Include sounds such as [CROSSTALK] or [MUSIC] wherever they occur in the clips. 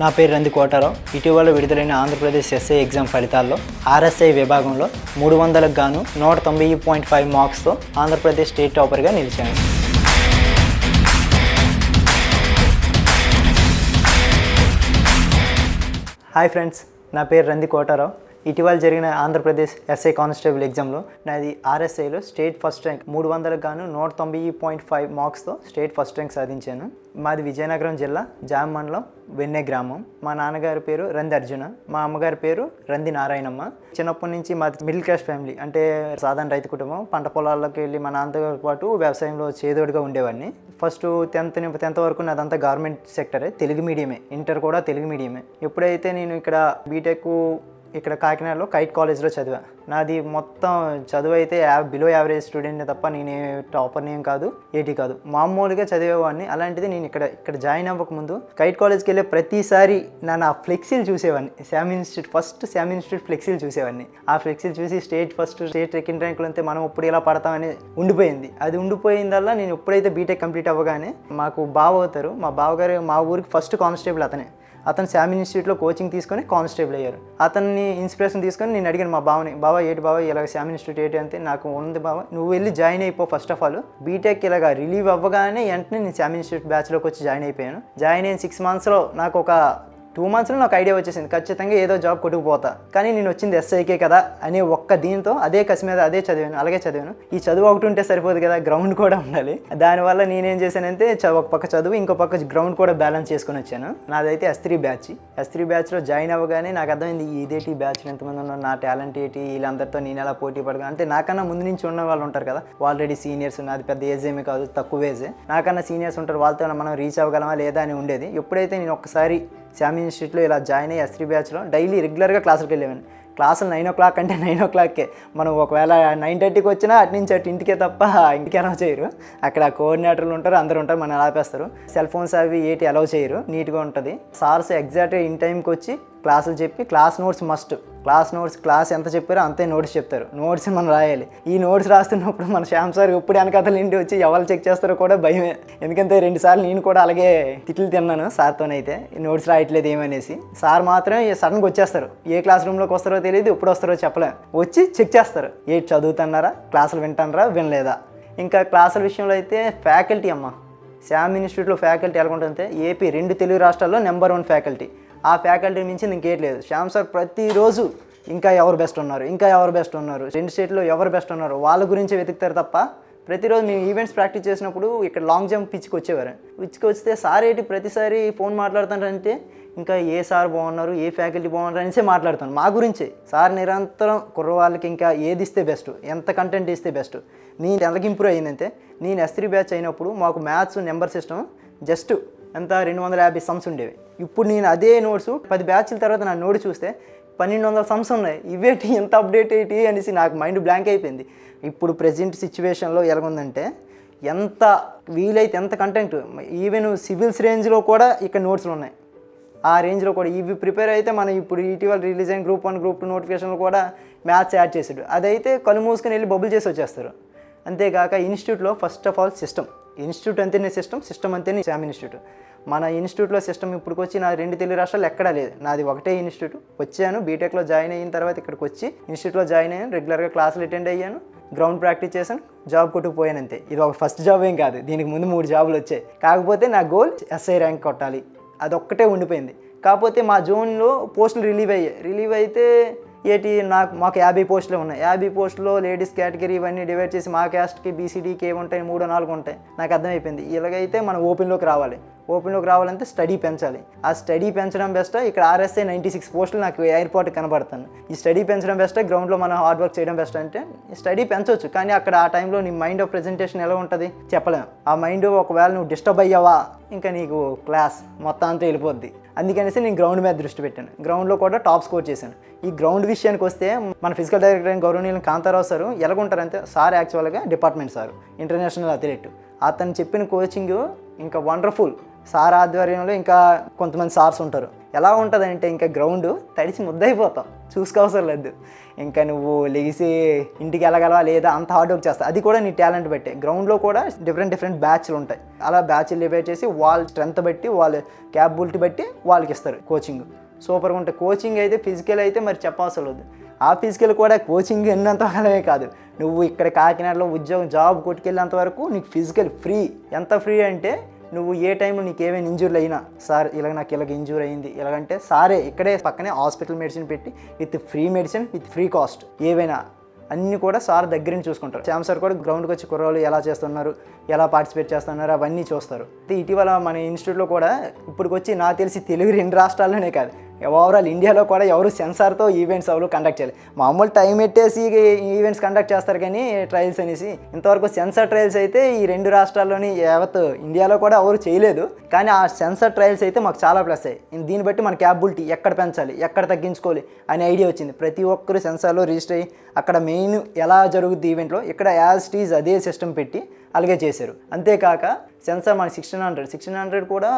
నా పేరు రంది కోటారావు. ఇటీవల విడుదలైన ఆంధ్రప్రదేశ్ ఎస్ఐ ఎగ్జామ్ ఫలితాల్లో ఆర్ఎస్ఐ విభాగంలో మూడు వందలకు గాను నూట తొంభై పాయింట్ ఫైవ్ మార్క్స్తో ఆంధ్రప్రదేశ్ స్టేట్ టాపర్గా నిలిచాను. హాయ్ ఫ్రెండ్స్ నా పేరు రంది కోటారావు. ఇటీవల జరిగిన ఆంధ్రప్రదేశ్ ఎస్ఐ కానిస్టేబుల్ ఎగ్జామ్లో నాది ఆర్ఎస్ఐలో స్టేట్ ఫస్ట్ ర్యాంక్ మూడు వందలకు గాను నూట తొంభై పాయింట్ ఫైవ్ మార్క్స్తో స్టేట్ ఫస్ట్ ర్యాంక్ సాధించాను. మాది విజయనగరం జిల్లా జామ్ మండలం వెన్నె గ్రామం. మా నాన్నగారి పేరు రంది అర్జున మా అమ్మగారి పేరు రంది నారాయణమ్మ. చిన్నప్పటి నుంచి మాది మిడిల్ క్లాస్ ఫ్యామిలీ అంటే సాధారణ రైతు కుటుంబం. పంట పొలాల్లోకి వెళ్ళి మా నాన్నతో పాటు వ్యవసాయంలో చేదోడుగా ఉండేవాడిని. ఫస్ట్ టెన్త్ టెన్త్ వరకు నాదంతా గవర్నమెంట్ సెక్టరే తెలుగు మీడియమే ఇంటర్ కూడా తెలుగు మీడియమే. ఎప్పుడైతే నేను ఇక్కడ బీటెక్ ఇక్కడ కాకినాడలో కైట్ కాలేజ్లో చదివా. నాది మొత్తం చదువు అయితే యా బిలో యావరేజ్ స్టూడెంట్ని తప్ప నేనే టాపర్ ఏం కాదు ఏటీ కాదు. మామూలుగా చదివేవాడిని. అలాంటిది నేను ఇక్కడ ఇక్కడ జాయిన్ అవ్వకముందు కైట్ కాలేజ్కి వెళ్ళే ప్రతిసారి నా నా ఫ్లెక్సీలు చూసేవాడిని. Sam institute first Sam institute ఫ్లెక్సీలు చూసేవాడిని. ఆ ఫ్లెక్సీలు చూసి స్టేట్ ఫస్ట్ స్టేట్ సెకండ్ ర్యాంకులు అంతే మనం ఇప్పుడు ఇలా పడతామని ఉండిపోయింది. అది ఉండిపోయిందల్లా నేను ఎప్పుడైతే బీటెక్ కంప్లీట్ అవ్వగానే మాకు బావ అవుతారు మా బావగారు మా ఊరికి ఫస్ట్ కానిస్టేబుల్ అతనే. అతను శామ్ ఇన్స్టిట్యూట్లో కోచింగ్ తీసుకొని కానిస్టేబుల్ అయ్యారు. అతన్ని ఇన్స్పిరేషన్ తీసుకొని నేను అడిగాను మా బావని బావ ఏటి బావ ఇలాగ శామ్ ఇన్స్టిట్యూట్ ఏంటి అంటే నాకు ఉంది బావ నువ్వు వెళ్ళి జాయిన్ అయిపో ఫస్ట్ ఆఫ్ ఆల్ బీటెక్ ఇలాగ రిలీవ్ అవ్వగానే వెంటనే నేను శామ్ ఇన్స్టిట్యూట్ బ్యాచ్లోకి వచ్చి జాయిన్ అయిపోయాను. జాయిన్ అయిన సిక్స్ మంత్స్లో నాకు ఒక టూ మంత్స్లో నాకు ఐడియా వచ్చేసింది. ఖచ్చితంగా ఏదో జాబ్ కొట్టుకుపోతా. కానీ నేను వచ్చింది ఎస్ఐకే కదా అనే ఒక్క దీంతో అదే కసి మీద అదే చదివాను అలాగే చదివాను. ఈ చదువు ఒకటి ఉంటే సరిపోదు కదా గ్రౌండ్ కూడా ఉండాలి. దానివల్ల నేనేం చేశానంటే ఒక పక్క చదువు ఇంకో పక్క గ్రౌండ్ కూడా బ్యాలెన్స్ చేసుకుని వచ్చాను. నాదైతే S three batch S three బ్యాచ్లో జాయిన్ అవ్వగానే నాకు అర్థమైంది ఇదేటి బ్యాచ్లో ఎంతమంది ఉన్నారు నా టాలెంట్ ఏంటి వీళ్ళందరితో నేను ఎలా పోటీ పడగా అంటే నాకన్నా ముందు నుంచి ఉన్న వాళ్ళు ఉంటారు కదా ఆల్రెడీ సీనియర్స్ నాది పెద్ద ఏజ్ ఏమీ కాదు తక్కువ ఏజే నాకన్నా సీనియర్స్ ఉంటారు వాళ్ళతో మనం రీచ్ అవ్వగలమా లేదా అని ఉండేది. ఎప్పుడైతే నేను ఒక్కసారి శామి ఇన్స్టిట్యూట్లో ఇలా జాయిన్ అయ్యి ఎస్త్రీ బ్యాచ్లో డైలీ రెగ్యులర్గా క్లాసులకు వెళ్ళేవాడిని. క్లాసులు నైన్ ఓ క్లాక్ అంటే నైన్ ఓ క్లాక్కే మనం ఒకవేళ నైన్ థర్టీకి వచ్చినా అటు నుంచి అటు ఇంటికే తప్ప ఇంటికి అలౌ చేయరు. అక్కడ కోఆర్డినేటర్లు ఉంటారు అందరు ఉంటారు మనం ఆపేస్తారు. సెల్ ఫోన్స్ అవి ఏటి అలౌ చేయరు. నీట్గా ఉంటుంది. సార్స్ ఎగ్జాక్ట్గా ఇన్ టైంకి వచ్చి క్లాసులు చెప్పి class notes must class notes class ఎంత చెప్పారో అంతే నోట్స్ చెప్తారు. నోట్స్ మనం రాయాలి. ఈ నోట్స్ రాస్తున్నప్పుడు మన శ్యామ్ సార్ ఇప్పుడు వెనకాతలు ఇంటి వచ్చి ఎవరు చెక్ చేస్తారో కూడా భయమే. ఎందుకంటే రెండు సార్లు నేను కూడా అలాగే తిట్లు తిన్నాను సార్తోనైతే. ఈ నోట్స్ రాయట్లేదు ఏమనేసి. సార్ మాత్రం సడన్గా వచ్చేస్తారు. ఏ క్లాస్ రూమ్లోకి వస్తారో తెలియదు ఎప్పుడు వస్తారో చెప్పలేం. వచ్చి చెక్ చేస్తారు. ఏ చదువుతున్నారా? క్లాసులు వింటానరా వినలేదా? ఇంకా క్లాసుల విషయంలో అయితే ఫ్యాకల్టీ అమ్మ. శామ్ ఇన్స్టిట్యూట్లో ఫ్యాకల్టీ ఎలా ఉంటుందంటే ఏపీ రెండు తెలుగు రాష్ట్రాల్లో నెంబర్ వన్ ఫ్యాకల్టీ. ఆ ఫ్యాకల్టీ నుంచి ఇంకేట్లేదు శ్యామ్ సార్ ప్రతిరోజు ఇంకా ఎవరు బెస్ట్ ఉన్నారు ఇంకా ఎవరు బెస్ట్ ఉన్నారు రెండు స్టేట్లో ఎవరు బెస్ట్ ఉన్నారు వాళ్ళ గురించి వెతుకుతారు తప్ప ప్రతిరోజు మేము ఈవెంట్స్ ప్రాక్టీస్ చేసినప్పుడు ఇక్కడ లాంగ్ జంప్ పిచ్కి వచ్చేవారు పిచ్కి వస్తే సార్ ఏంటి ప్రతిసారి ఫోన్ మాట్లాడుతారంటే ఇంకా ఏ సార్ బాగున్నారు ఏ ఫ్యాకల్టీ బాగున్నారు అనేసి మాట్లాడుతాను మా గురించే. సార్ నిరంతరం కుర్రవాళ్ళకి ఇంకా ఏది ఇస్తే బెస్ట్ ఎంత కంటెంట్ ఇస్తే బెస్ట్. నేను ఎంతకు ఇంప్రూవ్ అయ్యిందంటే నేను ఎస్ త్రీ బ్యాచ్ అయినప్పుడు మాకు మ్యాథ్స్ నెంబర్ సిస్టమ్ జస్ట్ అంతా రెండు వందల యాభై సమ్స్ ఉండేవి. ఇప్పుడు నేను అదే నోట్స్ పది బ్యాచ్ల తర్వాత నా నోట్ చూస్తే పన్నెండు వందల సమ్స్ ఉన్నాయి. ఇవేంటి? ఎంత అప్డేట్ ఏంటి అనేసి నాకు మైండ్ బ్లాంక్ అయిపోయింది. ఇప్పుడు ప్రజెంట్ సిచ్యువేషన్లో ఎలాగుందంటే ఎంత వీలైతే ఎంత కంటెంట్ ఈవెన్ సివిల్స్ రేంజ్లో కూడా ఇక్కడ నోట్స్లు ఉన్నాయి. ఆ రేంజ్లో కూడా ఇవి ప్రిపేర్ అయితే మనం ఇప్పుడు ఇటీవల రిలీజ్ అయిన గ్రూప్ వన్ గ్రూప్ టూ నోటిఫికేషన్లు కూడా మ్యాథ్స్ యాడ్ చేసాడు. అదైతే కళ్ళు మూసుకొని వెళ్ళి బబుల్ చేసి వచ్చేస్తారు. అంతేకాక ఇన్స్టిట్యూట్లో first of all system institute అంతేనే సిస్టమ్ సిస్టమ్ అంతేనే శామ్ ఇన్స్టిట్యూట్. మన ఇన్స్టిట్యూట్లో సిస్టమ్ ఇప్పటికి వచ్చి నా రెండు తెలుగు రాష్ట్రాలు ఎక్కడా లేదు. నాది ఒకటే ఇన్స్టిట్యూట్. వచ్చాను బీటెక్లో జాయిన్ అయిన తర్వాత ఇక్కడికి వచ్చి ఇన్స్టిట్యూట్లో జాయిన్ అయ్యాను రెగ్యులర్గా క్లాసులు అటెండ్ అయ్యాను గ్రౌండ్ ప్రాక్టీస్ చేశాను జాబ్ కొట్టుకుపోయాను అంతే. ఇది ఒక ఫస్ట్ జాబ్ ఏం కాదు. దీనికి ముందు మూడు జాబులు వచ్చాయి. కాకపోతే నా గోల్ ఎస్ఐ ర్యాంక్ కొట్టాలి. అదొక్కటే ఉండిపోయింది. కాకపోతే మా జోన్లో పోస్టులు రిలీవ్ అయ్యాయి. రిలీవ్ అయితే ఏటి నాకు మాకు యాభై పోస్టులు ఉన్నాయి. యాభై పోస్టులో లేడీస్ కేటగిరీ ఇవన్నీ డివైడ్ చేసి మా క్యాస్ట్కి బీసీడీకి ఏముంటాయి మూడు నాలుగు ఉంటాయి. నాకు అర్థమైపోయింది. ఇలాగైతే మనం ఓపెన్లోకి రావాలి. ఓపెన్లోకి రావాలంటే స్టడీ పెంచాలి. ఆ స్టడీ పెంచడం బెస్ట్? ఇక్కడ ఆర్ఎస్ఐ నైంటీ సిక్స్ పోస్టులు నాకు ఎయిర్పోర్ట్ కనబడతాను. ఈ స్టడీ పెంచడం బెస్ట్? గ్రౌండ్లో మనం హార్డ్ వర్క్ చేయడం బెస్ట్? అంటే స్టడీ పెంచవచ్చు కానీ అక్కడ ఆ టైంలో నీ మైండ్ ఆఫ్ ప్రెజెంటేషన్ ఎలా ఉంటుంది? చెప్పలేం. ఆ మైండ్ ఒకవేళ నువ్వు డిస్టర్బ్ అయ్యావా? ఇంకా నీకు క్లాస్ మొత్తం అంతా వెళ్ళిపోద్ది. అందుకనేసి నేను గ్రౌండ్ మీద దృష్టి పెట్టాను. గ్రౌండ్లో కూడా టాప్ స్కోర్ చేశాను. ఈ గ్రౌండ్ విషయానికి వస్తే మన ఫిజికల్ డైరెక్టర్ అయిన గౌరవనీయులు కాంతారావు సార్ ఎలాగుంటారంటే సార్ యాక్చువల్గా డిపార్ట్మెంట్ సార్ ఇంటర్నేషనల్ అథ్లెట్ అతను చెప్పిన కోచింగ్ ఇంకా వండర్ఫుల్ సార్ ఆధ్వర్యంలో ఇంకా కొంతమంది సార్స్ ఉంటారు. ఎలా ఉంటుందంటే ఇంకా గ్రౌండ్ తడిసి ముద్దయిపోతాం. చూసుకోవసరం లేదు. ఇంకా నువ్వు లెగిసి ఇంటికి వెళ్ళగలవా లేదా అంత హార్డ్ వర్క్ చేస్తా. అది కూడా నీ టాలెంట్ బట్టే. గ్రౌండ్లో కూడా డిఫరెంట్ డిఫరెంట్ బ్యాచ్లు ఉంటాయి. అలా బ్యాచ్లు డివైడ్ చేసి వాళ్ళ స్ట్రెంత్ బట్టి వాళ్ళ క్యాపబిలిటీ బట్టి వాళ్ళకి ఇస్తారు కోచింగ్ సూపర్గా ఉంటాయి కోచింగ్ అయితే ఫిజికల్ అయితే మరి చెప్పవసరం లేదు. ఆ ఫిజికల్ కూడా కోచింగ్ ఎన్నంత కాలమే కాదు. నువ్వు ఇక్కడ కాకినాడలో ఉద్యోగం జాబ్ కొట్టుకెళ్ళేంత వరకు నీకు ఫిజికల్ ఫ్రీ ఎంత ఫ్రీ అంటే నువ్వు ఏ టైంలో నీకు ఏమైనా ఇంజూర్లు అయినా సార్ ఇలాగ నాకు ఇలాగ ఇంజూర్ అయింది ఇలాగంటే సారే ఇక్కడే పక్కనే హాస్పిటల్ మెడిసిన్ పెట్టి with free medicine with free cost ఏవైనా అన్నీ కూడా సార్ దగ్గర నుంచి చూసుకుంటారు. శ్యామ్ సార్ కూడా గ్రౌండ్కి వచ్చి కుర్రోళ్ళు ఎలా చేస్తున్నారు ఎలా పార్టిసిపేట్ చేస్తున్నారు అవన్నీ చూస్తారు. ఇటీవల మన ఇన్స్టిట్యూట్లో కూడా ఇప్పటికొచ్చి నాకు తెలిసి తెలుగు రెండు రాష్ట్రాల్లోనే కాదు ఓవరాల్ ఇండియాలో కూడా ఎవరు సెన్సార్తో ఈవెంట్స్ ఎవరు కండక్ట్ చేయాలి మామూలు టైం పెట్టేసి ఈవెంట్స్ కండక్ట్ చేస్తారు కానీ ట్రయల్స్ అనేసి. ఇంతవరకు సెన్సార్ ట్రయల్స్ అయితే ఈ రెండు రాష్ట్రాల్లోని యావత్ ఇండియాలో కూడా ఎవరు చేయలేదు. కానీ ఆ సెన్సార్ ట్రయల్స్ అయితే మాకు చాలా ప్లస్ అయ్యాయి దీన్ని బట్టి మన క్యాపబిలిటీ ఎక్కడ పెంచాలి ఎక్కడ తగ్గించుకోవాలి అనే ఐడియా వచ్చింది. ప్రతి ఒక్కరు సెన్సార్లో రిజిస్టర్ అయ్యి అక్కడ మెయిన్ ఎలా జరుగుద్ది ఈవెంట్లో ఇక్కడ యాజ్ టీజ్ అదే సిస్టమ్ పెట్టి అలాగే చేశారు. అంతేకాక సెన్సార్ మనకి సిక్స్టీన్ హండ్రెడ్ సిక్స్టీన్ హండ్రెడ్ కూడా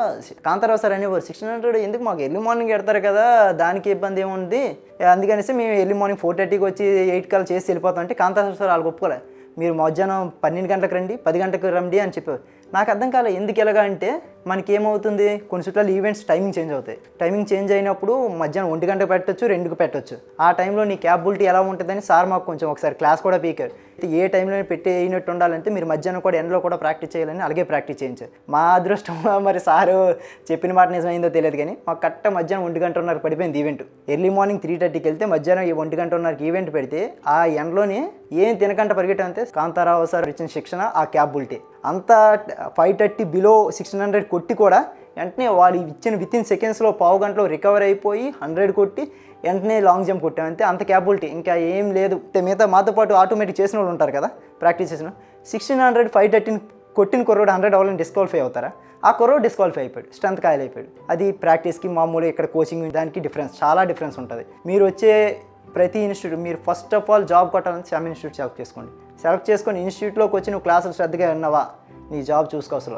కాంతారావు సార్ అనేవారు సిక్స్టీన్ హండ్రెడ్ ఎందుకు మాకు ఎర్లీ మార్నింగ్ పెడతారు కదా దానికి ఇబ్బంది ఏముంది? అందుకనేసి మేము ఎర్లీ మార్నింగ్ ఫోర్ థర్టీకి వచ్చి ఎయిట్ కాల్ చేసి వెళ్ళిపోతాం అంటే కాంతారావు సార్ వాళ్ళు ఒప్పుకోలే. మీరు మధ్యాహ్నం పన్నెండు గంటలకు రండి పది గంటలకు రండి అని చెప్పారు నాకు అర్థం కాలే ఎందుకు ఎలాగా అంటే మనకి ఏమవుతుంది కొన్ని చుట్టాలు ఈవెంట్స్ టైమింగ్ చేంజ్ అవుతాయి. టైమింగ్ చేంజ్ అయినప్పుడు మధ్యాహ్నం ఒంటి గంటకు పెట్టొచ్చు రెండుకు పెట్టొచ్చు. ఆ టైంలో నీ క్యాపబిలిటీ ఎలా ఉంటుందని సార్ మాకు కొంచెం ఒకసారి క్లాస్ కూడా పీకారు. ఏ టైంలో పెట్టి అయినట్టు ఉండాలంటే మీరు మధ్యాహ్నం కూడా ఎండలో కూడా ప్రాక్టీస్ చేయాలని అలాగే ప్రాక్టీస్ చేయించారు. మా అదృష్టం మరి సారు చెప్పిన మాట నిజమైందో తెలియదు కానీ మాకు కరెక్ట్ మధ్యాహ్నం ఒంటి గంట ఉన్నారు పడిపోయింది ఈవెంట్ ఎర్లీ మార్నింగ్ త్రీ థర్టీకి వెళ్తే మధ్యాహ్నం ఈ ఒంటి గంట ఉన్నరకు ఈవెంట్ పెడితే ఆ ఎండలోనే ఏం తినకంట పరిగెట్టం కాంతారావు సార్ ఇచ్చిన శిక్షణ ఆ క్యాపబిలిటీ అంత five thirty below sixteen hundred కొట్టి కూడా వెంటనే వాడు ఇచ్చిన విత్ ఇన్ సెకండ్స్లో పావు గంటలో రికవర్ అయిపోయి హండ్రెడ్ కొట్టి వెంటనే లాంగ్ జంప్ కొట్టాం. అంతే అంత క్యాపబిలిటీ ఇంకా ఏం లేదు. మిగతా మాతో పాటు ఆటోమేటిక్ చేసిన వాళ్ళు ఉంటారు కదా ప్రాక్టీస్ చేసిన సిక్స్టీన్ హండ్రెడ్ ఫైవ్ థర్టీన్ కొట్టిన కుర్రోడు హండ్రెడ్ అవ్వాలని డిస్క్వాలిఫై అవుతారా? ఆ కుర్రోడు డిస్క్వాలిఫై అయిపోయాడు. స్ట్రెంత్ కాయలైపోయాడు అయిపోయాడు అది ప్రాక్టీస్కి మామూలు ఇక్కడ కోచింగ్ దానికి డిఫరెన్స్ చాలా డిఫరెన్స్ ఉంటుంది. మీరు వచ్చే ప్రతి ఇన్స్టిట్యూట్ మీరు ఫస్ట్ ఆఫ్ ఆల్ జాబ్ కొట్టాలని శామ్ ఇన్స్టిట్యూట్ సెలెక్ట్ చేసుకోండి. సెలెక్ట్ చేసుకొని ఇన్స్టిట్యూట్లోకి వచ్చి నువ్వు క్లాసులు శ్రద్ధగా విన్నావా? నీ జాబ్ చూసుకోవసరం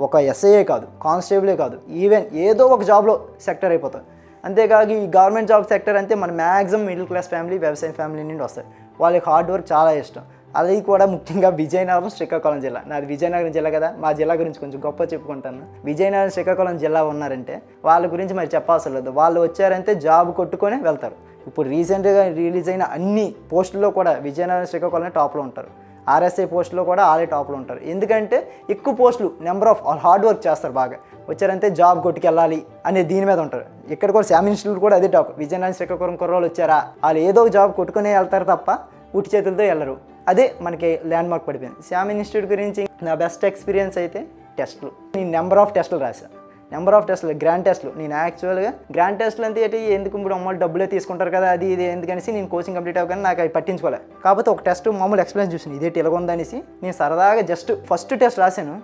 ఒక ఎస్ఐఏ కాదు కానిస్టేబులే కాదు ఈవెన్ ఏదో ఒక జాబ్లో సెక్టర్ అయిపోతారు. అంతేకాక ఈ గవర్నమెంట్ జాబ్ సెక్టర్ అంటే మన మ్యాక్సిమం మిడిల్ క్లాస్ ఫ్యామిలీ వ్యవసాయ ఫ్యామిలీ నుండి వస్తారు. వాళ్ళకి హార్డ్ వర్క్ చాలా ఇష్టం. అది కూడా ముఖ్యంగా విజయనగరం శ్రీకాకుళం జిల్లా. నాది విజయనగరం జిల్లా కదా మా జిల్లా గురించి కొంచెం గొప్ప చెప్పుకుంటాను. విజయనగరం శ్రీకాకుళం జిల్లా ఉన్నారంటే వాళ్ళ గురించి మరి చెప్పాల్సిన లేదు. వాళ్ళు వచ్చారంటే జాబ్ కొట్టుకొని వెళ్తారు. ఇప్పుడు రీసెంట్గా రిలీజ్ అయిన అన్ని పోస్టుల్లో కూడా విజయనగరం శ్రీకాకుళం టాప్లో ఉంటారు. ఆర్ఎస్ఐ పోస్టులో కూడా వాళ్ళే టాప్లో ఉంటారు. ఎందుకంటే ఎక్కువ పోస్టులు నెంబర్ ఆఫ్ హార్డ్ వర్క్ చేస్తారు బాగా. వచ్చారంటే జాబ్ కొట్టుకెళ్ళాలి అనే దీని మీద ఉంటారు. ఇక్కడ కూడా శామ్ ఇన్స్టిట్యూట్ కూడా అదే టాప్ విజయనగరం శ్రీకాకుళం కుర్రోళ్ళు వచ్చారా? వాళ్ళు ఏదో ఒక జాబ్ కొట్టుకునే వెళ్తారు తప్ప ఉట్టి చేతులతో వెళ్ళరు. అదే మనకి ల్యాండ్ మార్క్ పడిపోయింది. శ్యామ్ ఇన్స్టిట్యూట్ గురించి నా బెస్ట్ ఎక్స్పీరియన్స్ అయితే టెస్ట్లు. నేను నెంబర్ ఆఫ్ టెస్టులు రాశాను నెంబర్ ఆఫ్ టెస్ట్లు గ్రాండ్ టెస్ట్లు నేను యాక్చువల్గా గ్రాండ్ టెస్ట్లు అంతే ఏంటి ఎందుకు ఇప్పుడు అమ్మాయిలు డబ్బులే తీసుకుంటారు కదా అది ఇది ఎందుకనేసి నేను కోచింగ్ కంప్లీట్ అవ్వగానే నాకు అవి పట్టించుకోలే. కాకపోతే ఒక టెస్ట్ మామూలు ఎక్స్ప్లెయిన్ చూసాను ఇదేంటి ఇలాగుందనేసి నేను సరదాగా జస్ట్ ఫస్ట్ టెస్ట్ రాశాను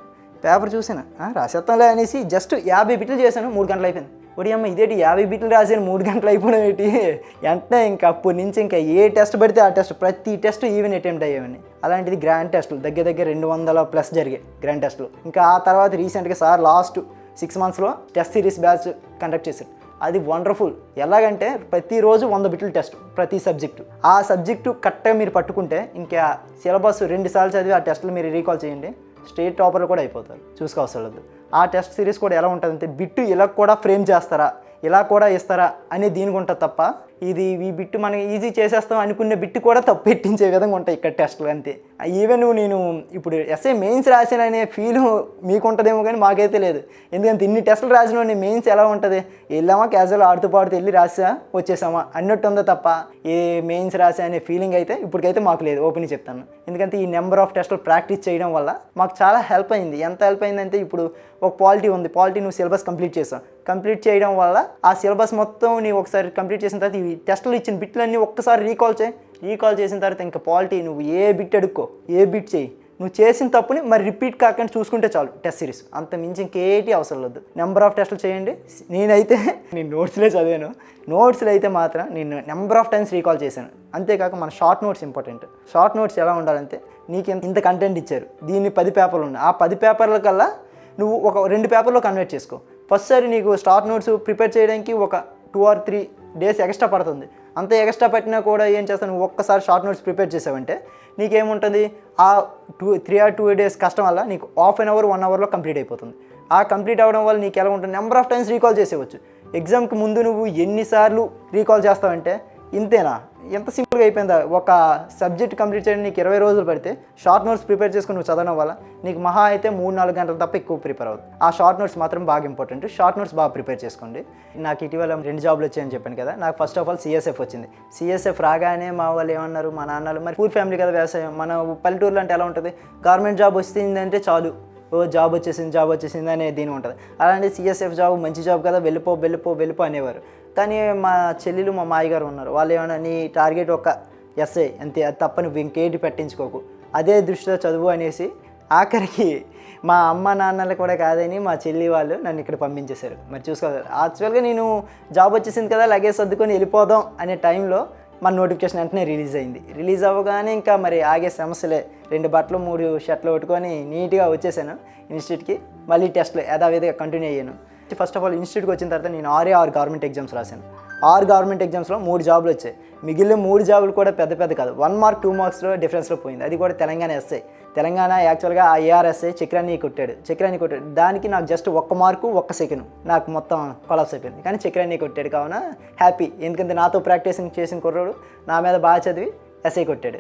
పేపర్ చూసాను "ఆ, రాసేస్తాంలే అనేసి జస్ట్ యాభై బిట్లు చేశాను మూడు గంటలు అయిపోయింది. ఒడి అమ్మ ఇదేటి యాభై బిట్లు రాసాను మూడు గంటలు అయిపోవడం ఏంటి? వెంటనే ఇంకా అప్పటి నుంచి ఇంకా ఏ టెస్ట్ పడితే ఆ టెస్ట్ ప్రతి టెస్ట్ ఈవెన్ అటెంప్ట్ అయ్యేవాడిని. అలాంటిది గ్రాండ్ టెస్టులు దగ్గర దగ్గర రెండు వందల ప్లస్ జరిగాయి గ్రాండ్ టెస్టులు ఇంకా ఆ తర్వాత రీసెంట్గా సార్ లాస్ట్ సిక్స్ మంత్స్లో టెస్ట్ సిరీస్ బ్యాచ్ కండక్ట్ చేశారు అది వండర్ఫుల్ ఎలాగంటే ప్రతిరోజు వంద బిట్లు టెస్ట్ ప్రతి సబ్జెక్టు ఆ సబ్జెక్టు కరెక్ట్గా మీరు పట్టుకుంటే ఇంకా సిలబస్ రెండు సార్లు చదివి ఆ టెస్ట్లు మీరు రీకాల్ చేయండి. స్టేట్ టాపర్లు కూడా అయిపోతారు. చూసుకోవసరం లేదు ఆ టెస్ట్ సిరీస్ కూడా ఎలా ఉంటుందంటే బిట్టు ఇలా కూడా ఫ్రేమ్ చేస్తారా? ఇలా కూడా ఇస్తారా? అనే దీనికి ఉంటుంది తప్ప ఇది ఈ బిట్టు మనం ఈజీ చేసేస్తాం అనుకున్న బిట్టు కూడా తప్పు పెట్టించే విధంగా ఉంటాయి ఇక్కడ టెస్ట్లు అంతే. ఈవెన్ నేను ఇప్పుడు ఎస్ఏ మెయిన్స్ రాసాననే ఫీల్ మీకు ఉంటుందేమో కానీ మాకైతే లేదు. ఎందుకంటే ఇన్ని టెస్టులు రాసిన మెయిన్స్ ఎలా ఉంటుంది? వెళ్ళామా క్యాజువల్ ఆడుతూ పాడుతూ వెళ్ళి రాసా వచ్చేసామా? అన్నట్టు ఉందో తప్ప ఏ మెయిన్స్ రాసా అనే ఫీలింగ్ అయితే ఇప్పటికైతే మాకు లేదు. ఓపెన్ చెప్తాను. ఎందుకంటే ఈ నెంబర్ ఆఫ్ టెస్టులు ప్రాక్టీస్ చేయడం వల్ల మాకు చాలా హెల్ప్ అయింది. ఎంత హెల్ప్ అయిందంటే ఇప్పుడు ఒక పాలిటీ ఉంది. పాలిటీ నువ్వు సిలబస్ కంప్లీట్ చేసావు. కంప్లీట్ చేయడం వల్ల ఆ సిలబస్ మొత్తం నీవు ఒకసారి కంప్లీట్ చేసిన తర్వాత ఈ టెస్టులు ఇచ్చిన బిట్లన్నీ ఒక్కసారి రీకాల్ చేయి. రీకాల్ చేసిన తర్వాత ఇంకా పాలిటీ నువ్వు ఏ బిట్ అడుక్కో ఏ బిట్ చేయి. నువ్వు చేసిన తప్పుని మరి రిపీట్ కాకుండా చూసుకుంటే చాలు టెస్ట్ సిరీస్. అంత మించి ఇంకేటి అవసరం లేదు. నెంబర్ ఆఫ్ టెస్టులు చేయండి. నేనైతే [LAUGHS] నేను నోట్స్లే చదివాను. నోట్స్లో అయితే మాత్రం నేను నెంబర్ ఆఫ్ టైమ్స్ రీకాల్ చేశాను. అంతేకాక మన short notes important short notes ఎలా ఉండాలంటే నీకు ఇంత- ఇంత కంటెంట్ ఇచ్చారు. దీన్ని పది పేపర్లు ఉన్నాయి. ఆ పది పేపర్ల కల్లా నువ్వు ఒక రెండు పేపర్లో కన్వర్ట్ చేసుకో. ఫస్ట్ సారి నీకు స్టార్ట్ నోట్స్ ప్రిపేర్ చేయడానికి ఒక two or three days extra పడుతుంది. అంత ఎక్స్ట్రా పెట్టినా కూడా ఏం చేస్తావు? ఒక్కసారి షార్ట్ నోట్స్ ప్రిపేర్ చేసావంటే నీకేముంటుంది? ఆ two three or two days కష్టం వల్ల నీకు హాఫ్ అన్ అవర్ వన్ అవర్లో కంప్లీట్ అయిపోతుంది. ఆ కంప్లీట్ అవ్వడం వల్ల నీకు ఎలా ఉంటుంది నెంబర్ ఆఫ్ టైమ్స్ రీకాల్ చేసేవచ్చు. ఎగ్జామ్కి ముందు నువ్వు ఎన్నిసార్లు రీకాల్ చేస్తావంటే ఇంతేనా? ఎంత సింపుల్గా అయిపోయిందా? ఒక సబ్జెక్ట్ కంప్లీట్ చేయడం నీకు ఇరవై రోజులు పడితే షార్ట్ నోట్స్ ప్రిపేర్ చేసుకుని నువ్వు చదవడం వల్ల నీకు మహా అయితే మూడు నాలుగు గంటలు తప్ప ఎక్కువ ప్రిపేర్ అవుతుంది ఆ షార్ట్ నోట్స్ మాత్రం బాగా ఇంపార్టెంట్. షార్ట్ నోట్స్ బాగా ప్రిపేర్ చేసుకోండి. నాకు ఇటీవల రెండు జాబ్లు వచ్చాయని చెప్పాను కదా నాకు ఫస్ట్ ఆఫ్ ఆల్ సిఎస్ఎఫ్ వచ్చింది. సిఎస్ఎఫ్ రాగానే మా వాళ్ళు ఏమన్నారు మా నాన్నలు మరి పూర్ ఫ్యామిలీ కదా వ్యవసాయం మన పల్లెటూరులో అంటే ఎలా ఉంటుంది? గవర్నమెంట్ జాబ్ వస్తుందంటే చాలు. ఓ జాబ్ వచ్చేసింది జాబ్ వచ్చేసింది అనే దీని ఉంటుంది. అలాంటి సిఎస్ఎఫ్ జాబ్ మంచి జాబ్ కదా వెళ్ళిపో వెళ్ళిపో వెళ్ళిపో అనేవారు. కానీ మా చెల్లెలు మా మాయగారు ఉన్నారు. వాళ్ళు ఏమైనా నీ టార్గెట్ ఒక ఎస్ఏ అంతే అది తప్ప నువ్వు ఇంకేటి పెట్టించుకోకు. అదే దృష్టిలో చదువు అనేసి ఆఖరికి మా అమ్మ నాన్నలు కూడా కాదని మా చెల్లి వాళ్ళు నన్ను ఇక్కడ పంపించేశారు. మరి చూసుకోవాలి. యాక్చువల్గా నేను జాబ్ వచ్చేసింది కదా లగేజ్ సర్దుకొని వెళ్ళిపోదాం అనే టైంలో మన నోటిఫికేషన్ వెంటనే రిలీజ్ అయింది. రిలీజ్ అవ్వగానే ఇంకా మరి ఆగే సమస్యలే. రెండు బట్టలు మూడు షర్ట్లు పెట్టుకొని నీట్గా వచ్చేసాను ఇన్స్టిట్యూట్కి. మళ్ళీ టెస్ట్లు యథావిధిగా కంటిన్యూ అయ్యాను. ఫస్ట్ ఆఫ్ ఆల్ ఇన్స్టిట్యూట్కి వచ్చిన తర్వాత నేను ఆరే ఆరు గవర్నమెంట్ ఎగ్జామ్స్ రాశాను. ఆరు గవర్నమెంట్ ఎగ్జామ్స్లో మూడు జాబులు వచ్చాయి. మిగిలిన మూడు జాబులు కూడా పెద్ద పెద్ద కాదు. వన్ మార్క్ టూ మార్క్స్లో డిఫరెన్స్లో పోయింది. అది కూడా తెలంగాణ ఎస్ఐ తెలంగాణ యాక్చువల్గా ఆ ఏఆర్ఎస్ఐ చక్రాన్ని కొట్టాడు. చక్రాన్ని కొట్టాడు. దానికి నాకు జస్ట్ ఒక్క మార్కు ఒక్క సెకండ్. నాకు మొత్తం కొలాప్స్ అయిపోయింది. కానీ చక్రాన్ని కొట్టాడు కావున హ్యాపీ ఎందుకంటే నాతో ప్రాక్టీసింగ్ చేసిన కుర్రాడు నా మీద బాగా చదివి ఎస్ఐ కొట్టాడు.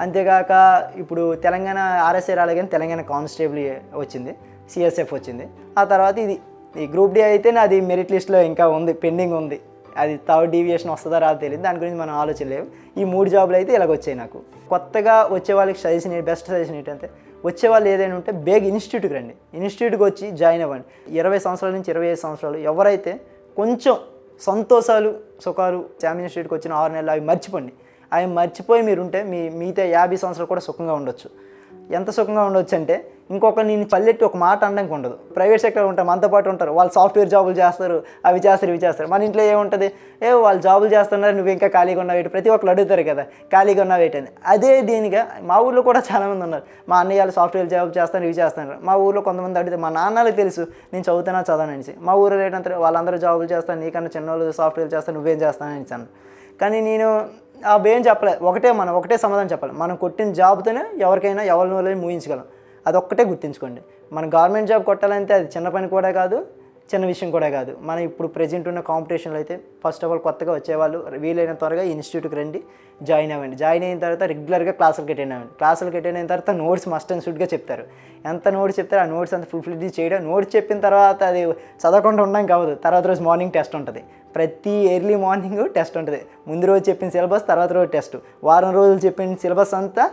అంతేగాక ఇప్పుడు తెలంగాణ ఆర్ఎస్ఐ రాలేగానే తెలంగాణ కానిస్టేబుల్ వచ్చింది. సిఎస్ఎఫ్ వచ్చింది. ఆ తర్వాత ఇది ఈ గ్రూప్ డి అయితే నాది మెరిట్ లిస్ట్లో ఇంకా ఉంది పెండింగ్ ఉంది. అది థర్డ్ డీవియేషన్ వస్తుందా రాదు తెలియదు దాని గురించి మనం ఆలోచన లేవు. ఈ మూడు జాబులు అయితే ఇలాగ వచ్చాయి నాకు. కొత్తగా వచ్చే వాళ్ళకి సజెషన్ బెస్ట్ సజెషన్ ఏంటంటే వచ్చే వాళ్ళు ఏదైనా ఉంటే బేగ్ ఇన్స్టిట్యూట్కి రండి. ఇన్స్టిట్యూట్కి వచ్చి జాయిన్ అవ్వండి. ఇరవై సంవత్సరాల నుంచి ఇరవై ఐదు సంవత్సరాలు ఎవరైతే కొంచెం సంతోషాలు సుఖాలు శామ్ ఇన్స్టిట్యూట్కి వచ్చిన ఆరు నెలలు అవి మర్చిపోండి. అవి మర్చిపోయి మీరు ఉంటే మీ మిగతా యాభై సంవత్సరాలు కూడా సుఖంగా ఉండొచ్చు. ఎంత సుఖంగా ఉండొచ్చు అంటే ఇంకొక నేను పల్లెట్టి ఒక మాట అనడానికి ఉండదు. ప్రైవేట్ సెక్టర్ ఉంటారు మనతో పాటు ఉంటారు. వాళ్ళు సాఫ్ట్వేర్ జాబులు చేస్తారు అవి చేస్తారు ఇవి చేస్తారు. మన ఇంట్లో ఏముంటుంది? ఏ వాళ్ళు జాబులు చేస్తున్నారు నువ్వు ఇంకా ఖాళీగా ఉన్నావు ప్రతి ఒక్కరు అడుగుతారు కదా ఖాళీగా ఉన్నావు ఏంటని అదే దీనిగా మా ఊళ్ళో కూడా చాలామంది ఉన్నారు. మా అన్నయ్య వాళ్ళు సాఫ్ట్వేర్ జాబ్ చేస్తారు ఇవి చేస్తారు. మా ఊళ్ళో కొంతమంది అడిగితే మా నాన్నలకు తెలుసు నేను చదువుతున్నా చదవనని మా ఊళ్ళో ఏంటంటే వాళ్ళందరూ జాబులు చేస్తాను నీకన్నా చిన్న వాళ్ళు సాఫ్ట్వేర్ చేస్తాను నువ్వేం చేస్తానని కానీ నేను అవి ఏం చెప్పలేదు ఒకటే మనం ఒకటే సమాధానం చెప్పాలి. మనం కొట్టిన జాబ్తోనే ఎవరికైనా ఎవరిని వాళ్ళని ముగించగలం అదొక్కటే గుర్తుంచుకోండి. మన గవర్నమెంట్ జాబ్ కొట్టాలంటే అది చిన్న పని కూడా కాదు. చిన్న విషయం కూడా కాదు. మనం ఇప్పుడు ప్రజెంట్ ఉన్న కాంపిటీషన్లో అయితే ఫస్ట్ ఆఫ్ ఆల్ కొత్తగా వచ్చేవాళ్ళు వీలైన త్వరగా ఇన్స్టిట్యూట్కి రండి జాయిన్ అవ్వండి. జాయిన్ అయిన తర్వాత రెగ్యులర్గా క్లాసులకు అటెండ్ అవ్వండి. క్లాసులకు అటెండ్ అయిన తర్వాత నోట్స్ మస్ట్ అండ్ షుడ్గా చెప్తారు. ఎంత నోట్స్ చెప్తారో ఆ నోట్స్ అంత ఫుల్ఫిల్ చేయడం నోట్స్ చెప్పిన తర్వాత అది చదవకుండా ఉండడం కావదు. తర్వాత రోజు మార్నింగ్ టెస్ట్ ఉంటుంది. ప్రతి ఎర్లీ మార్నింగ్ టెస్ట్ ఉంటుంది. ముందు రోజు చెప్పిన సిలబస్ తర్వాత రోజు టెస్ట్ వారం రోజులు చెప్పిన సిలబస్ అంతా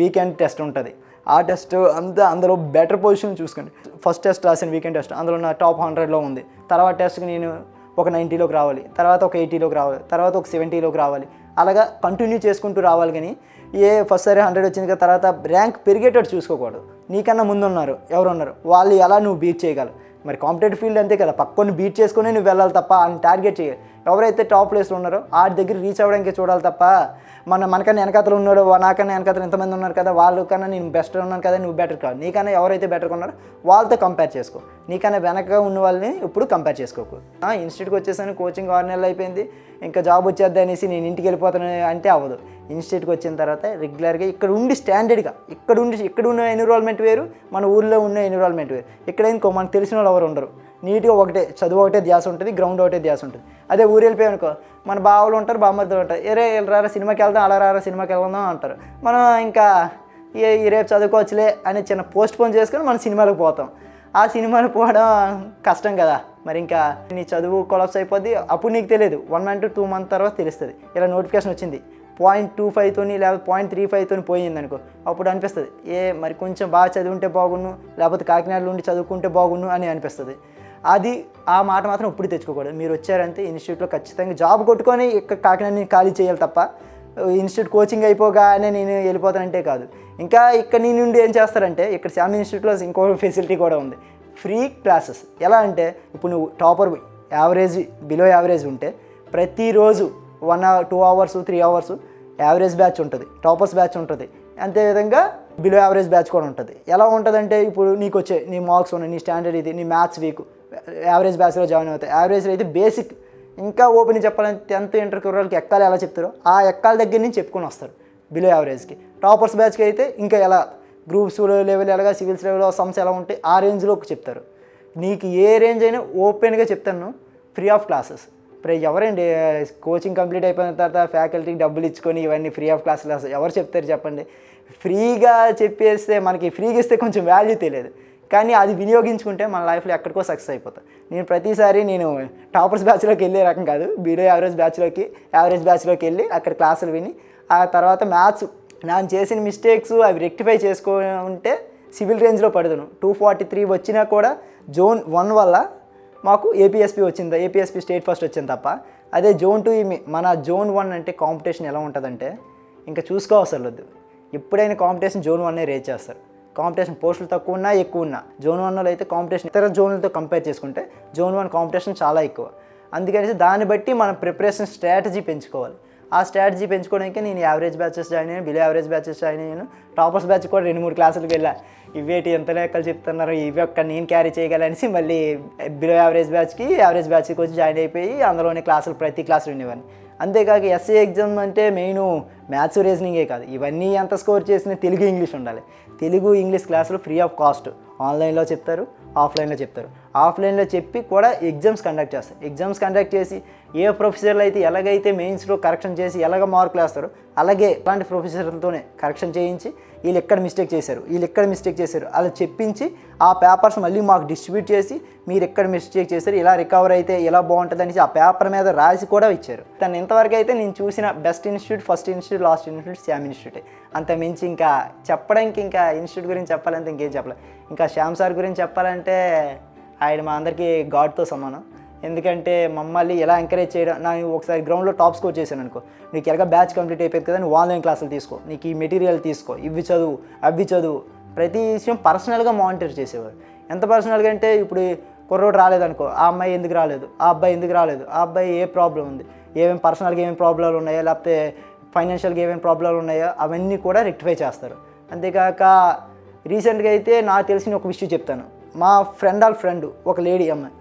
వీకెండ్ టెస్ట్ ఉంటుంది. ఆ టెస్ట్ అంతా అందులో బెటర్ పొజిషన్ చూసుకోండి. ఫస్ట్ టెస్ట్ రాసిన వీకెండ్ టెస్ట్ అందులో నా టాప్ హండ్రెడ్లో ఉంది. తర్వాత టెస్ట్కి నేను ఒక నైంటీలోకి రావాలి. తర్వాత ఒక ఎయిటీలోకి రావాలి. తర్వాత ఒక సెవెంటీలోకి రావాలి. అలాగా కంటిన్యూ చేసుకుంటూ రావాలి కానీ ఏ ఫస్ట్ సరే హండ్రెడ్ వచ్చింది కదా తర్వాత ర్యాంక్ పెరిగేటట్టు చూసుకోకూడదు. నీకన్నా ముందు ఉన్నారు వాళ్ళు ఎలా నువ్వు బీట్ చేయగలవు మరి కాంపిటేటివ్ ఫీల్డ్ అంతే కదా. పక్కని బీట్ చేసుకుని నువ్వు వెళ్ళాలి తప్ప అని టార్గెట్ చేయాలి ఎవరైతే టాప్ ప్లేస్లో ఉన్నారో ఆడి దగ్గర రీచ్ అవ్వడానికి చూడాలి తప్ప మన మనకన్నా వెనకతలు ఉన్నారో నాకన్నా వెనకతలు ఎంతమంది ఉన్నారు కదా వాళ్ళకన్నా నేను బెస్ట్ ఉన్నాను కదా నువ్వు బెటర్ కాదు. నీకన్నా ఎవరైతే బెటర్ ఉన్నారో వాళ్ళతో కంపేర్ చేసుకో. నీకన్నా వెనకగా ఉన్న వాళ్ళని ఇప్పుడు కంపేర్ చేసుకోకు. ఆ, ఇన్స్టిట్యూట్కి వచ్చేసాను కోచింగ్ ఆరు నెలలు అయిపోయింది. ఇంకా జాబ్ వచ్చేద్ది అనేసి నేను ఇంటికి వెళ్ళిపోతాను అంటే అవ్వదు. ఇన్స్టిట్యూట్కి వచ్చిన తర్వాత రెగ్యులర్గా ఇక్కడ ఉండి స్టాండర్డ్గా ఇక్కడ ఉండి ఇక్కడ ఉన్న ఎన్విరాన్మెంట్ వేరు మన ఊళ్ళో ఉన్న ఎన్విరాన్మెంట్ వేరు. ఇక్కడ ఇంకో మనకు తెలిసిన వాళ్ళు ఎవరు ఉండరు. నీట్గా ఒకటే చదువు ఒకటే ధ్యాస ఉంటుంది గ్రౌండ్ ఒకటే ధ్యాస ఉంటుంది. అదే ఊరు వెళ్ళిపోయాం అనుకో మన బావులు ఉంటారు బామ్మర్దులు ఉంటారు. ఎరే రారా సినిమాకి వెళ్దాం అలా రారా సినిమాకి వెళ్దాం అంటారు. మనం ఇంకా ఏ ఈ రేపు చదువుకోవచ్చులే అని చిన్న పోస్ట్ పోన్ చేసుకొని మనం సినిమాలకు పోతాం. ఆ సినిమాలు పోవడం కష్టం కదా. మరి ఇంకా నీ చదువు కొలాప్స్ అయిపోద్ది. అప్పుడు నీకు తెలియదు. వన్ మంత్ టూ మంత్ తర్వాత తెలుస్తుంది. ఇలా నోటిఫికేషన్ వచ్చింది. పాయింట్ టూ ఫైవ్తోని లేకపోతే పాయింట్ త్రీ ఫైవ్తోని పోయింది అనుకో అప్పుడు అనిపిస్తుంది. ఏ మరి కొంచెం బాగా చదివింటే బాగుండు లేకపోతే కాకినాడలో ఉండి చదువుకుంటే బాగుండు అని అనిపిస్తుంది. అది ఆ మాట మాత్రం ఇప్పుడు తెచ్చుకోకూడదు. మీరు వచ్చారంటే ఇన్స్టిట్యూట్లో ఖచ్చితంగా జాబ్ కొట్టుకొని ఇక్కడ కాకినాడని ఖాళీ చేయాలి తప్ప ఇన్స్టిట్యూట్ కోచింగ్ అయిపోగానే నేను వెళ్ళిపోతానంటే కాదు. ఇంకా ఇక్కడ నీ నుండి ఏం చేస్తారంటే ఇక్కడ శామ్ ఇన్స్టిట్యూట్లో ఇంకో ఫెసిలిటీ కూడా ఉంది. Free classes. ఎలా అంటే ఇప్పుడు నువ్వు టాపర్ యావరేజ్ బిలో యావరేజ్ ఉంటే ప్రతిరోజు one hour two hours three hours average batch ఉంటుంది. టాపర్స్ బ్యాచ్ ఉంటుంది. అంతేవిధంగా బిలో యావరేజ్ బ్యాచ్ కూడా ఉంటుంది. ఎలా ఉంటుందంటే ఇప్పుడు నీకు వచ్చే నీ మార్క్స్ ఉన్నాయి నీ స్టాండర్డ్ ఇది నీ మ్యాథ్స్ వీక్. యావరేజ్ బ్యాచ్లో జాయిన్ అవుతాయి యావరేజ్లో అయితే బేసిక్ ఇంకా ఓపెన్ చెప్పాలంటే టెన్త్ ఇంటర్ కుర్రాళ్ళకి ఎక్కాలి ఎలా చెప్తారో ఆ ఎక్కాల దగ్గర నుంచి చెప్పుకొని వస్తారు బిలో యావరేజ్కి. టాపర్స్ బ్యాచ్కి అయితే ఇంకా ఎలా గ్రూప్స్ లెవెల్ ఎలాగా సివిల్స్ లెవెల్ సమ్స్ ఎలా ఉంటాయి ఆ రేంజ్లో చెప్తారు. నీకు ఏ రేంజ్ అయినా ఓపెన్గా చెప్తాను ఫ్రీ ఆఫ్ క్లాసెస్. ఇప్పుడు ఎవరండి కోచింగ్ కంప్లీట్ అయిపోయిన తర్వాత ఫ్యాకల్టీకి డబ్బులు ఇచ్చుకొని ఇవన్నీ ఫ్రీ ఆఫ్ క్లాసులు ఎవరు చెప్తారు చెప్పండి. ఫ్రీగా చెప్పేస్తే మనకి ఫ్రీగా ఇస్తే కొంచెం వాల్యూ తెలియదు. కానీ అది వినియోగించుకుంటే మన లైఫ్లో ఎక్కడికో సక్సెస్ అయిపోతాం నేను ప్రతిసారి నేను టాపర్స్ బ్యాచ్లోకి వెళ్ళే రకం కాదు బీడో యావరేజ్ బ్యాచ్లోకి యావరేజ్ బ్యాచ్లోకి వెళ్ళి అక్కడ క్లాసులు విని ఆ తర్వాత మ్యాథ్స్ నేను చేసిన మిస్టేక్స్ అవి రెక్టిఫై చేసుకుంటే సివిల్ రేంజ్లో పడుతాను టూ ఫార్టీ త్రీ వచ్చినా కూడా జోన్ వన్ వల్ల మాకు ఏపీఎస్పీ వచ్చింది. ఏపీఎస్పీ స్టేట్ ఫస్ట్ వచ్చింది తప్ప. అదే జోన్ టూ మన జోన్ వన్ అంటే కాంపిటీషన్ ఎలా ఉంటుందంటే ఇంకా చూసుకోవసరలేదు ఎప్పుడైనా కాంపిటీషన్ జోన్ వన్నే రేజ్ చేస్తారు. కాంపిటీషన్ పోస్టులు తక్కువ ఉన్నా ఎక్కువ ఉన్నా జోన్ వన్లో అయితే కాంపిటీషన్ ఇతర జోన్లతో కంపేర్ చేసుకుంటే జోన్ వన్ కాంపిటీషన్ చాలా ఎక్కువ. అందుకనేసి దాన్ని బట్టి మనం ప్రిపరేషన్ స్ట్రాటజీ పెంచుకోవాలి. ఆ స్ట్రాటజీ పెంచుకోవడానికి నేను యావరేజ్ బ్యాచెస్ జాయిన్ అయ్యాను బిలో యావరేజ్ బ్యాచెస్ జాయిన్ అయ్యాను. టాపర్స్ బ్యాచ్ కూడా రెండు మూడు క్లాసులకు వెళ్ళా. ఇవేటి ఎంత లెక్కలు చెప్తున్నారు ఇవి ఒక్క నేను క్యారీ చేయగలనేసి మళ్ళీ బిలో యావరేజ్ బ్యాచ్కి యావరేజ్ బ్యాచ్కి వచ్చి జాయిన్ అయిపోయి అందులోనే క్లాసులు ప్రతి క్లాసు ఉండేవాడిని. అంతేకాక ఎస్ఏ ఎగ్జామ్ అంటే మెయిన్ మ్యాథ్స్ రీజనింగే కాదు. ఇవన్నీ ఎంత స్కోర్ చేసినా తెలుగు ఇంగ్లీష్ ఉండాలి. తెలుగు ఇంగ్లీష్ క్లాసులు ఫ్రీ ఆఫ్ కాస్ట్. ఆన్లైన్లో చెప్తారు ఆఫ్లైన్లో చెప్తారు. ఆఫ్లైన్లో చెప్పి కూడా ఎగ్జామ్స్ కండక్ట్ చేస్తారు. ఎగ్జామ్స్ కండక్ట్ చేసి ఏ ప్రొఫెసర్లు అయితే ఎలాగైతే మెయిన్స్లో కరెక్షన్ చేసి ఎలాగ మార్కులు వేస్తారో అలాగే అలాంటి ప్రొఫెసర్లతోనే కరెక్షన్ చేయించి వీళ్ళు ఎక్కడ మిస్టేక్ చేశారు వీళ్ళు ఎక్కడ మిస్టేక్ చేశారు అలా చెప్పించి ఆ పేపర్స్ మళ్ళీ మాకు డిస్ట్రిబ్యూట్ చేసి మీరు ఎక్కడ మిస్టేక్ చేశారు ఇలా రికవర్ అయితే ఎలా బాగుంటుంది అనేసి ఆ పేపర్ మీద రాసి కూడా ఇచ్చారు. తను ఇంతవరకు అయితే నేను చూసిన best institute first institute last institute Shyam institute అంత మించి ఇంకా చెప్పడానికి ఇంకా ఇన్స్టిట్యూట్ గురించి చెప్పాలంటే ఇంకేం చెప్పలేదు ఇంకా శ్యామ్ సార్ గురించి చెప్పాలంటే ఆయన మా అందరికీ గాడ్తో సమానం. ఎందుకంటే మమ్మల్ని ఎలా ఎంకరేజ్ చేయడం నేను ఒకసారి గ్రౌండ్లో టాప్ స్కోర్ చేశాను అనుకో. నీకు ఎలాగ బ్యాచ్ కంప్లీట్ అయిపోయింది కదా నువ్వు ఆన్లైన్ క్లాసులు తీసుకో. నీకు ఈ మెటీరియల్ తీసుకో. ఇవి చదువు అవి చదువు. ప్రతి విషయం పర్సనల్గా మానిటర్ చేసేవారు. ఎంత పర్సనల్గా అంటే ఇప్పుడు కుర్రోడు రాలేదనుకో ఆ అమ్మాయి ఎందుకు రాలేదు? ఆ అబ్బాయి ఎందుకు రాలేదు? ఆ అబ్బాయి ఏ ప్రాబ్లం ఉంది? ఏమేమి పర్సనల్గా ఏమేమి ప్రాబ్లాలు ఉన్నాయో? లేకపోతే ఫైనాన్షియల్గా ఏమేమి ప్రాబ్లాలు ఉన్నాయో? అవన్నీ కూడా రెక్టిఫై చేస్తారు. అంతేకాక రీసెంట్గా అయితే నాకు తెలిసిన ఒక విషయం చెప్తాను. మా ఫ్రెండ్ వాళ్ళ ఫ్రెండ్ ఒక లేడీ అమ్మాయి.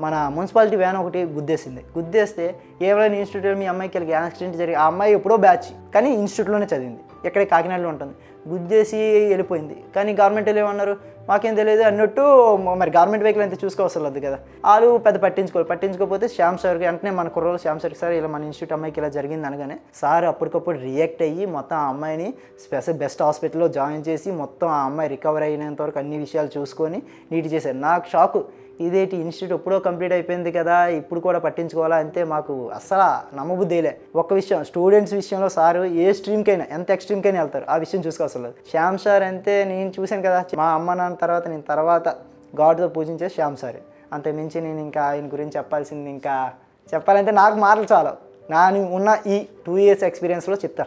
మన మున్సిపాలిటీ వ్యాన్ ఒకటి గుద్దేసింది. గుద్దేస్తే ఏవైనా ఇన్స్టిట్యూట్ మీ అమ్మాయికి వెళ్ళి యాక్సిడెంట్ జరిగి ఆ అమ్మాయి ఎప్పుడో బ్యాచ్ కానీ ఇన్స్టిట్యూట్లోనే చదివింది. ఎక్కడ కాకినాడలో ఉంటుంది. గుద్దేసి వెళ్ళిపోయింది. కానీ గవర్నమెంట్ వాళ్ళు ఏమన్నారు? మాకేం తెలియదు అన్నట్టు మరి గవర్నమెంట్ వెహికల్ అయితే చూసుకోవాల్సి లేదు కదా. వాళ్ళు పెద్ద పట్టించుకోరు. పట్టించుకోకపోతే శ్యామ్ సార్కి వెంటనే మన కుర్రోలు శ్యామ్ సార్కి సార్ ఇలా మన ఇన్స్టిట్యూట్ అమ్మాయికి ఇలా జరిగింది అనగానే సార్ అప్పటికప్పుడు రియాక్ట్ అయ్యి మొత్తం ఆ అమ్మాయిని స్పెషల్ బెస్ట్ హాస్పిటల్లో జాయిన్ చేసి మొత్తం ఆ అమ్మాయి రికవర్ అయినంత వరకు అన్ని విషయాలు చూసుకొని నీట్ చేశారు. నాకు షాకు. ఇదేంటి ఇన్స్టిట్యూట్ ఎప్పుడో కంప్లీట్ అయిపోయింది కదా ఇప్పుడు కూడా పట్టించుకోవాలా అంతే మాకు అస్సలు నమ్మబుద్ధిలే. ఒక విషయం స్టూడెంట్స్ విషయంలో సార్ ఏ స్ట్రీమ్కైనా ఎంత ఎక్స్ట్రీమ్కైనా వెళ్తారు. ఆ విషయం చూసుకోవాలి శ్యామ్ సార్ అంతే నేను చూశాను కదా మా అమ్మ నాన్న తర్వాత నేను తర్వాత గాడ్తో పూజించే శ్యామ్ సార్. అంత మించి నేను ఇంకా ఆయన గురించి చెప్పాల్సింది ఇంకా చెప్పాలంటే నాకు మాటలు చాలు. నా ఉన్న ఈ టూ ఇయర్స్ ఎక్స్పీరియన్స్లో చెప్తా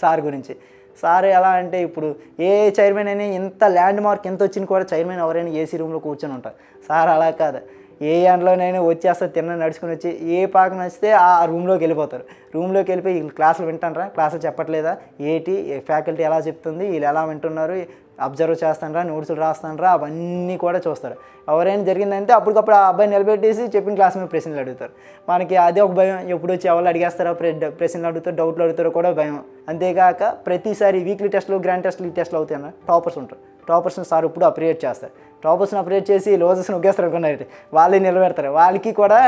సార్ గురించి. సార్ ఎలా అంటే ఇప్పుడు ఏ చైర్మన్ అయినా ఇంత ల్యాండ్ మార్క్ ఎంత వచ్చిన కూడా చైర్మన్ ఎవరైనా ఏసీ రూమ్లో కూర్చొని ఉంటారు. సార్ అలా కాదు. ఏ ఎండలోనైనా వచ్చేస్తా తిన్న నడుచుకుని వచ్చి ఏ పాక నచ్చితే ఆ రూమ్లోకి వెళ్ళిపోతారు. రూమ్లోకి వెళ్ళిపోయి వీళ్ళు క్లాసులు వింటారా క్లాసులు చెప్పట్లేదా? ఏటి ఫ్యాకల్టీ ఎలా చెప్తుంది? వీళ్ళు ఎలా వింటున్నారు? అబ్జర్వ్ చేస్తానరా నోట్సులు రాస్తానరా? అవన్నీ కూడా చూస్తారు. ఎవరైనా జరిగిందంటే అప్పటికప్పుడు ఆ అబ్బాయి నిలబెట్టేసి చెప్పిన క్లాస్ మీద ప్రశ్నలు అడుగుతారు. మనకి అదే ఒక భయం ఎప్పుడు వచ్చి ఎవరు అడిగేస్తారో ప్ర- ప్రశ్నలు అడుగుతారు డౌట్లు అడుగుతారో కూడా భయం. అంతేకాక ప్రతిసారి వీక్లీ టెస్ట్లు గ్రాండ్ టెస్ట్లు ఈ టెస్ట్లు అవుతాయి టాపర్స్ ఉంటారు. టాపర్స్ని సార్ ఇప్పుడు అప్రియేట్ చేస్తారు. టాపర్స్ని అప్డేట్ చేసి లోజర్స్ని ఒగ్గేస్తారు అనుకున్నారు వాళ్ళే నిలబెడతారు. వాళ్ళకి కూడా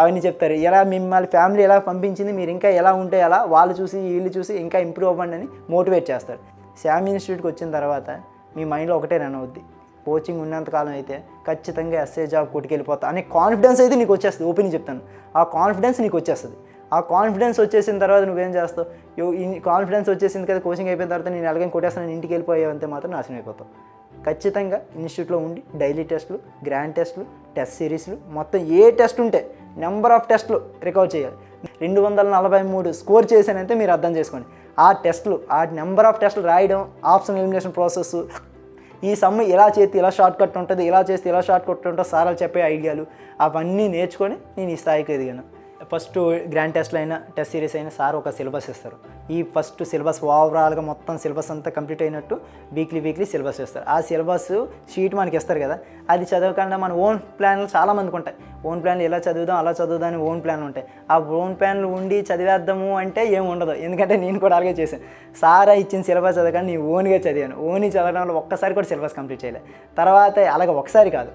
అవన్నీ చెప్తారు. ఎలా మిమ్మల్ని ఫ్యామిలీ ఎలా పంపించింది మీరు ఇంకా ఎలా ఉంటే ఎలా వాళ్ళు చూసి వీళ్ళు చూసి ఇంకా ఇంప్రూవ్ అవ్వండి అని మోటివేట్ చేస్తారు. శామ్ ఇన్స్టిట్యూట్కి వచ్చిన తర్వాత మీ మైండ్లో ఒకటే రన్ అవుద్ది. కోచింగ్ ఉన్నంతకాలం అయితే ఖచ్చితంగా ఎస్ఏ జాబ్ కొట్టుకెళ్ళిపోతా అనే కాన్ఫిడెన్స్ అయితే నీకు వచ్చేస్తుంది. ఓపెన్ చెప్తాను. ఆ కాన్ఫిడెన్స్ నీకు వచ్చేస్తుంది. ఆ కాన్ఫిడెన్స్ వచ్చేసిన తర్వాత నువ్వేం చేస్తావు? ఈ కాన్ఫిడెన్స్ వచ్చేసింది కదా కోచింగ్ అయిపోయిన తర్వాత నేను ఎలాగైనా కొట్టేస్తాను ఇంటికి వెళ్ళిపోయావంతే మాత్రం నాశనం అయిపోతావు. ఖచ్చితంగా ఇన్స్టిట్యూట్లో ఉండి డైలీ టెస్టులు గ్రాండ్ టెస్ట్లు టెస్ట్ సిరీస్లు మొత్తం ఏ టెస్ట్ ఉంటే నెంబర్ ఆఫ్ టెస్ట్లు రికవర్ చేయాలి. రెండు వందల నలభై మూడు స్కోర్ చేశానంటే మీరు అర్థం చేసుకోండి. ఆ టెస్ట్లు ఆ నెంబర్ ఆఫ్ టెస్ట్లు రాయడం ఆప్షన్ ఎలిమినేషన్ ప్రాసెస్ ఈ సమ్మె ఇలా చేస్తే ఇలా షార్ట్ కట్ ఉంటుంది ఇలా చేస్తే ఇలా షార్ట్ కట్ ఉంటుంది సారాలు చెప్పే ఐడియాలు అవన్నీ నేర్చుకొని నేను ఈ స్థాయికి ఎదిగాను. ఫస్ట్ గ్రాండ్ టెస్ట్లో అయినా టెస్ట్ సిరీస్ అయినా సార్ ఒక సిలబస్ ఇస్తారు. ఈ ఫస్ట్ సిలబస్ ఓవరాల్గా మొత్తం సిలబస్ అంతా కంప్లీట్ అయినట్టు వీక్లీ వీక్లీ సిలబస్ ఇస్తారు. ఆ సిలబస్ షీట్ మనకి ఇస్తారు కదా అది చదవకుండా మన ఓన్ ప్లాన్లు చాలామందికి ఉంటాయి. ఓన్ ప్లాన్లు ఇలా చదువుదాం అలా చదువుదాం అని ఓన్ ప్లాన్లు ఉంటాయి. ఆ ఓన్ ప్లాన్లు ఉండి చదివేద్దాము అంటే ఏమి ఉండదు. ఎందుకంటే నేను కూడా అలాగే చేశాను. సారా ఇచ్చిన సిలబస్ చదవకుండా నేను ఓన్గా చదివాను. ఓన్గా చదవడం వల్ల ఒక్కసారి కూడా సిలబస్ కంప్లీట్ చేయలేదు తర్వాత అలాగే ఒకసారి కాదు.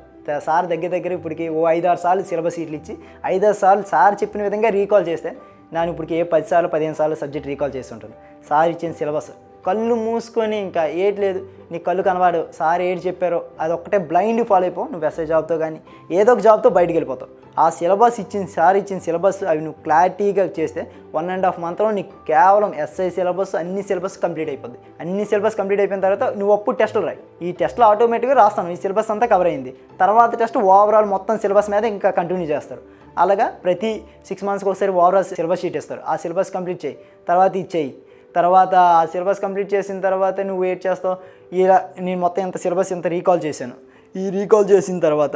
సార్ దగ్గర దగ్గర ఇప్పటికి ఓ ఐదారు సార్లు సిలబస్ సీట్లు ఇచ్చి ఐదారు సార్లు సార్ చెప్పిన విధంగా రీకాల్ చేస్తే నేను ఇప్పటికి ఏ పది సార్లు పదిహేను సార్లు సబ్జెక్ట్ రీకాల్ చేస్తుంటాను. సార్ ఇచ్చిన సిలబస్ కళ్ళు మూసుకొని ఇంకా ఏటి లేదు నీ కళ్ళు కనవాడు సార్ ఏడు చెప్పారో అది ఒక్కటే బ్లైండ్ ఫాలో అయిపో నువ్వు ఎస్ఐ జాబ్తో కానీ ఏదో ఒక జాబ్తో బయటికి వెళ్ళిపోతావు. ఆ సిలబస్ ఇచ్చిన సార్ ఇచ్చిన సిలబస్ అవి నువ్వు క్లారిటీగా చేస్తే వన్ అండ్ హాఫ్ మంత్లో నీకు కేవలం ఎస్ఐ సిలబస్ అన్ని సిలబస్ కంప్లీట్ అయిపోద్ది. అన్ని సిలబస్ కంప్లీట్ అయిపోయిన తర్వాత నువ్వు అప్పుడు టెస్టులు రాయి. ఈ టెస్ట్లో ఆటోమేటిక్గా రాస్తాను. ఈ సిలబస్ అంతా కవర్ అయింది. తర్వాత టెస్ట్ ఓవరాల్ మొత్తం సిలబస్ మీద ఇంకా కంటిన్యూ చేస్తారు. అలాగా ప్రతి సిక్స్ మంత్స్కి ఒకసారి ఓవరాల్ సిలబస్ షీట్ ఇస్తారు ఆ సిలబస్ కంప్లీట్ చేయి. తర్వాత ఇచ్చేయి తర్వాత ఆ సిలబస్ కంప్లీట్ చేసిన తర్వాత నువ్వు వెయిట్ చేస్తావు? ఇలా నేను మొత్తం ఇంత సిలబస్ ఇంత రీకాల్ చేశాను. ఈ రీకాల్ చేసిన తర్వాత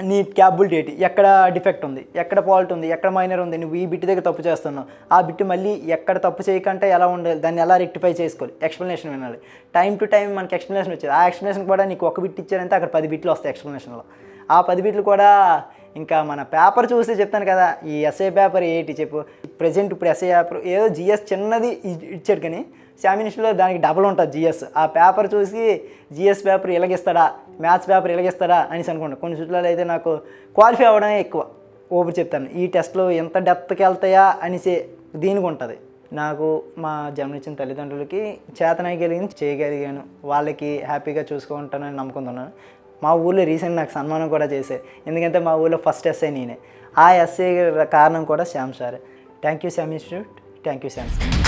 నీ క్యాపబిలిటీ ఎక్కడ డిఫెక్ట్ ఉంది? ఎక్కడ ఫాల్ట్ ఉంది? ఎక్కడ మైనర్ ఉంది? నువ్వు ఈ బిట్ దగ్గర తప్పు చేస్తున్నావు. ఆ బిట్ మళ్ళీ ఎక్కడ తప్పు చేయకంటే ఎలా ఉండాలి? దాన్ని ఎలా రెక్టిఫై చేసుకోవాలి? ఎక్స్ప్లెనేషన్ వినాలి. టైం టు టైం మనకి ఎక్స్ప్లెనేషన్ వచ్చేది. ఆ ఎక్స్ప్లెనేషన్ కూడా నీకు ఒక బిట్ ఇచ్చారంటే అక్కడ పది బిట్లు వస్తాయి ఎక్స్ప్లెనేషన్లో. ఆ పది బిట్లు కూడా ఇంకా మన పేపర్ చూసి చెప్తాను కదా. ఈ ఎస్ఏ పేపర్ ఏంటి చెప్పు? ప్రజెంట్ ఇప్పుడు ఎస్ఏ పేపర్ ఏదో జిఎస్ చిన్నది ఇచ్చాడు కానీ శామినిస్ట్లో దానికి డబుల్ ఉంటుంది జిఎస్ ఆ పేపర్ చూసి జిఎస్ పేపర్ ఇలాగిస్తాడా? మ్యాథ్స్ పేపర్ ఇలాగిస్తాడా? అనేసి అనుకుంటాను కొన్ని చుట్లలో అయితే నాకు క్వాలిఫై అవ్వడమే ఎక్కువ. ఓపెన్ చెప్తాను. ఈ టెస్ట్లో ఎంత డెప్త్కి వెళ్తాయా? అనేసి దీనికి ఉంటుంది. నాకు మా జన్మనిచ్చిన తల్లిదండ్రులకి చేతనగలిగింది చేయగలిగాను. వాళ్ళకి హ్యాపీగా చూసుకుంటానని నమ్ముకుంటున్నాను మా ఊళ్ళో రీసెంట్ నాకు సన్మానం కూడా చేశారు. ఎందుకంటే మా ఊళ్ళో ఫస్ట్ ఎస్ఐ నేనే. ఆ ఎస్ఐ కారణం కూడా Shyam sir. Thank you Shyam institute thank you Shyam sir